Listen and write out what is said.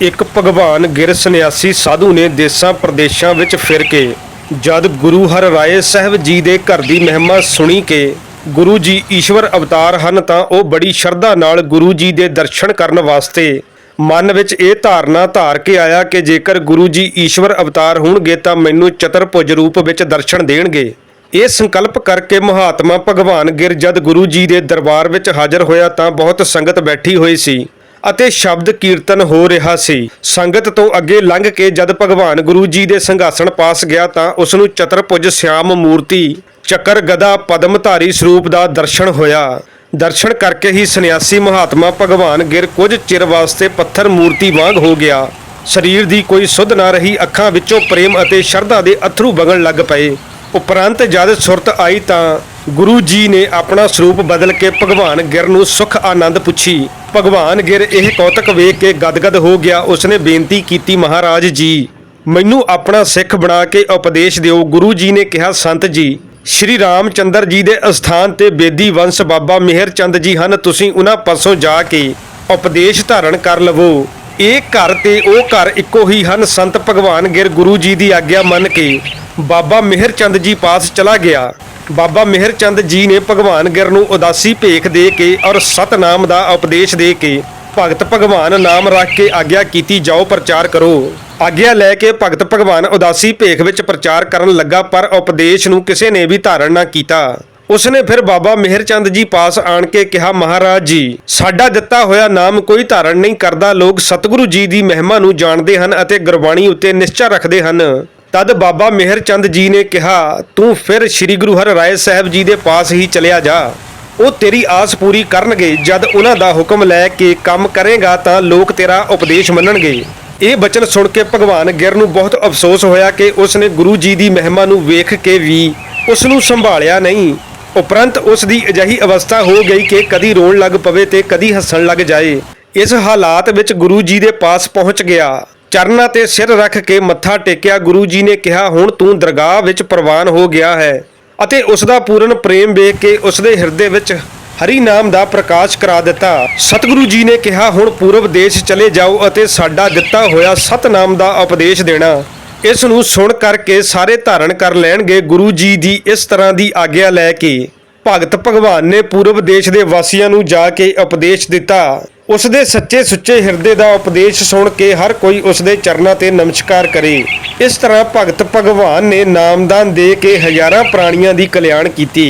ਇੱਕ ਭਗਵਾਨ ਗਿਰ ਸੰਨਿਆਸੀ ਸਾਧੂ ਨੇ ਦੇਸਾਂ ਪ੍ਰਦੇਸ਼ਾਂ ਵਿੱਚ ਫਿਰ ਕੇ ਜਦ ਗੁਰੂ ਹਰ ਰਾਏ ਸਾਹਿਬ ਜੀ ਦੇ ਘਰ ਦੀ ਮਹਿਮਾ ਸੁਣੀ ਕਿ ਗੁਰੂ ਜੀ ਈਸ਼ਵਰ ਅਵਤਾਰ ਹਨ ਤਾਂ ਉਹ ਬੜੀ ਸ਼ਰਧਾ ਨਾਲ ਗੁਰੂ ਜੀ ਦੇ ਦਰਸ਼ਨ ਕਰਨ ਵਾਸਤੇ ਮਨ ਵਿੱਚ ਇਹ ਧਾਰਨਾ ਧਾਰ ਕੇ ਆਇਆ ਕਿ ਜੇਕਰ ਗੁਰੂ ਜੀ ਈਸ਼ਵਰ ਅਵਤਾਰ ਹੋਣਗੇ ਤਾਂ ਮੈਨੂੰ ਚਤਰਭੁਜ ਰੂਪ ਵਿੱਚ ਦਰਸ਼ਨ ਦੇਣਗੇ। ਇਹ ਸੰਕਲਪ ਕਰਕੇ ਮਹਾਤਮਾ ਭਗਵਾਨ ਗਿਰ ਜਦ ਗੁਰੂ ਜੀ ਦੇ ਦਰਬਾਰ ਵਿੱਚ ਹਾਜ਼ਰ ਹੋਇਆ ਤਾਂ ਬਹੁਤ ਸੰਗਤ ਬੈਠੀ ਹੋਈ ਸੀ। ਅਤੇ ਸ਼ਬਦ ਕੀਰਤਨ ਹੋ ਰਿਹਾ ਸੀ। ਸੰਗਤ ਤੋਂ ਅੱਗੇ ਲੰਘ ਕੇ ਜਦ ਭਗਵਾਨ ਗੁਰੂ ਜੀ ਦੇ ਸਿੰਘਾਸਣ ਪਾਸ ਗਿਆ ਤਾਂ ਉਸ ਨੂੰ ਚਤਰਭੁਜ ਸਿਆਮ ਮੂਰਤੀ, ਚੱਕਰ ਗਦਾ ਪਦਮਧਾਰੀ ਸਰੂਪ ਦਾ ਦਰਸ਼ਨ ਹੋਇਆ। ਦਰਸ਼ਨ ਕਰਕੇ ਹੀ ਸੰਨਿਆਸੀ ਮਹਾਤਮਾ ਭਗਵਾਨ ਗਿਰ ਕੁਝ ਚਿਰ ਵਾਸਤੇ ਪੱਥਰ ਮੂਰਤੀ ਵਾਂਗ ਹੋ ਗਿਆ। ਸਰੀਰ ਦੀ ਕੋਈ ਸੁੱਧ ਨਾ ਰਹੀ ਅੱਖਾਂ ਵਿੱਚੋਂ ਪ੍ਰੇਮ ਅਤੇ ਸ਼ਰਧਾ ਦੇ ਅਥਰੂ ਵਗਣ ਲੱਗ ਪਏ। ਉਪਰੰਤ ਜਦ ਸੁਰਤ ਆਈ ਤਾਂ ਗੁਰੂ ਜੀ ਨੇ ਆਪਣਾ ਸਰੂਪ ਬਦਲ ਕੇ ਭਗਵਾਨ ਗਿਰ ਨੂੰ ਸੁਖ ਆਨੰਦ ਪੁੱਛੀ। ਭਗਵਾਨ ਗਿਰ ਇਹ ਕੌਤਕ ਵੇਖ ਕੇ ਗਦਗਦ ਹੋ ਗਿਆ। ਉਸਨੇ ਬੇਨਤੀ ਕੀਤੀ, ਮਹਾਰਾਜ ਜੀ, ਮੈਨੂੰ ਆਪਣਾ ਸਿੱਖ ਬਣਾ ਕੇ ਉਪਦੇਸ਼ ਦਿਓ। ਗੁਰੂ ਜੀ ਨੇ ਕਿਹਾ, ਸੰਤ ਜੀ, ਸ਼੍ਰੀ ਰਾਮ ਚੰਦਰ ਜੀ ਦੇ ਅਸਥਾਨ ਤੇ ਬੇਦੀ ਵੰਸ਼ ਬਾਬਾ ਮਿਹਰ ਚੰਦ ਜੀ ਹਨ। ਤੁਸੀਂ ਉਹਨਾਂ ਪਾਸੋਂ ਜਾ ਕੇ ਉਪਦੇਸ਼ ਧਾਰਨ ਕਰ ਲਵੋ। ਇਹ ਘਰ ਤੇ ਉਹ ਘਰ ਇੱਕੋ ਹੀ ਹਨ। ਸੰਤ ਭਗਵਾਨ ਗਿਰ ਗੁਰੂ ਜੀ ਦੀ ਆਗਿਆ ਮੰਨ ਕੇ ਬਾਬਾ ਮਿਹਰ ਚੰਦ ਜੀ ਪਾਸ ਚਲਾ ਗਿਆ। ਬਾਬਾ ਮਿਹਰ ਚੰਦ ਜੀ ਨੇ ਭਗਵਾਨ ਗਿਰ ਨੂੰ ਉਦਾਸੀ ਭੇਖ ਦੇ ਕੇ ਔਰ ਸਤਨਾਮ ਦਾ ਉਪਦੇਸ਼ ਦੇ ਕੇ ਭਗਤ ਭਗਵਾਨ ਨਾਮ ਰੱਖ ਕੇ ਆਗਿਆ ਕੀਤੀ, ਜਾਓ ਪ੍ਰਚਾਰ ਕਰੋ। ਆਗਿਆ ਲੈ ਕੇ ਭਗਤ ਭਗਵਾਨ ਉਦਾਸੀ ਭੇਖ ਵਿੱਚ ਪ੍ਰਚਾਰ ਕਰਨ ਲੱਗਾ, ਪਰ ਉਪਦੇਸ਼ ਨੂੰ ਕਿਸੇ ਨੇ ਵੀ ਧਾਰਨ ਨਾ ਕੀਤਾ। ਉਸਨੇ ਫਿਰ ਬਾਬਾ ਮਿਹਰ ਚੰਦ ਜੀ ਪਾਸ ਆਣ ਕੇ ਕਿਹਾ, ਮਹਾਰਾਜ ਜੀ, ਸਾਡਾ ਦਿੱਤਾ ਹੋਇਆ ਨਾਮ ਕੋਈ ਧਾਰਨ ਨਹੀਂ ਕਰਦਾ। ਲੋਕ ਸਤਿਗੁਰੂ ਜੀ ਦੀ ਮਹਿਮਾ ਨੂੰ ਜਾਣਦੇ ਹਨ ਅਤੇ ਗੁਰਬਾਣੀ ਉੱਤੇ ਨਿਸ਼ਚਾ ਰੱਖਦੇ ਹਨ। ਤਦ ਬਾਬਾ ਮਿਹਰਚੰਦ ਜੀ ਨੇ ਕਿਹਾ, ਤੂੰ ਫਿਰ ਸ੍ਰੀ ਗੁਰੂ ਹਰ ਰਾਏ ਸਾਹਿਬ ਜੀ ਦੇ ਪਾਸ ਹੀ ਚਲਿਆ ਜਾ। ਉਹ ਤੇਰੀ ਆਸ ਪੂਰੀ ਕਰਨਗੇ, ਜਦ ਉਹਨਾਂ ਦਾ ਹੁਕਮ ਲੈ ਕੇ ਕੰਮ ਕਰੇਗਾ ਤਾਂ ਲੋਕ ਤੇਰਾ ਉਪਦੇਸ਼ ਮੰਨਣਗੇ। ਇਹ ਬਚਨ ਸੁਣ ਕੇ ਭਗਵਾਨ ਗਿਰ ਨੂੰ ਬਹੁਤ ਅਫਸੋਸ ਹੋਇਆ ਕਿ ਉਸ ਨੇ ਗੁਰੂ ਜੀ ਦੀ ਮਹਿਮਾ ਨੂੰ ਵੇਖ ਕੇ ਵੀ ਉਸ ਨੂੰ ਸੰਭਾਲਿਆ ਨਹੀਂ। ਉਪਰੰਤ ਉਸ ਦੀ ਅਜਿਹੀ ਅਵਸਥਾ ਹੋ ਗਈ ਕਿ ਕਦੀ ਰੋਣ ਲੱਗ ਪਵੇ ਤੇ ਕਦੀ ਹੱਸਣ ਲੱਗ ਜਾਏ। ਇਸ ਹਾਲਾਤ ਵਿੱਚ ਗੁਰੂ ਜੀ ਦੇ ਪਾਸ ਪਹੁੰਚ ਗਿਆ। ਚਰਨਾਂ ਤੇ ਸਿਰ ਰੱਖ ਕੇ ਮੱਥਾ ਟੇਕਿਆ, ਗੁਰੂ ਜੀ ਨੇ ਕਿਹਾ, ਹੁਣ ਤੂੰ ਦਰਗਾਹ ਵਿੱਚ ਪ੍ਰਵਾਨ ਹੋ ਗਿਆ ਹੈ ਅਤੇ ਉਸ ਦਾ ਪੂਰਨ ਪ੍ਰੇਮ ਵੇਖ ਕੇ ਉਸ ਦੇ ਹਿਰਦੇ ਵਿੱਚ ਹਰੀ ਨਾਮ ਦਾ ਪ੍ਰਕਾਸ਼ ਕਰਾ ਦਿੱਤਾ। ਸਤਿਗੁਰੂ ਜੀ ਨੇ ਕਿਹਾ, ਹੁਣ ਪੂਰਬ ਦੇਸ਼ ਚਲੇ ਜਾਓ ਅਤੇ ਸਾਡਾ ਦਿੱਤਾ ਹੋਇਆ ਸਤਨਾਮ ਦਾ ਉਪਦੇਸ਼ ਦੇਣਾ। ਇਸ ਨੂੰ ਸੁਣ ਕਰਕੇ ਸਾਰੇ ਧਾਰਨ ਕਰ ਲੈਣਗੇ ਗੁਰੂ ਜੀ ਦੀ ਇਸ ਤਰ੍ਹਾਂ ਦੀ ਆਗਿਆ ਲੈ ਕੇ। ਭਗਤ ਭਗਵਾਨ ਨੇ ਪੂਰਬ ਦੇਸ਼ ਦੇ ਵਾਸੀਆਂ ਨੂੰ ਜਾ ਕੇ ਉਪਦੇਸ਼ ਦਿੱਤਾ। ਉਸ ਦੇ ਸੱਚੇ ਸੁੱਚੇ ਹਿਰਦੇ ਦਾ ਉਪਦੇਸ਼ ਸੁਣ ਕੇ ਹਰ ਕੋਈ ਉਸ ਦੇ ਚਰਨਾਂ ਤੇ ਨਮਸਕਾਰ ਕਰੇ। ਇਸ ਤਰ੍ਹਾਂ ਭਗਤ ਭਗਵਾਨ ਨੇ ਨਾਮਦਾਨ ਦੇ ਕੇ ਹਜ਼ਾਰਾਂ ਪ੍ਰਾਣੀਆਂ ਦੀ ਕਲਿਆਣ ਕੀਤੀ।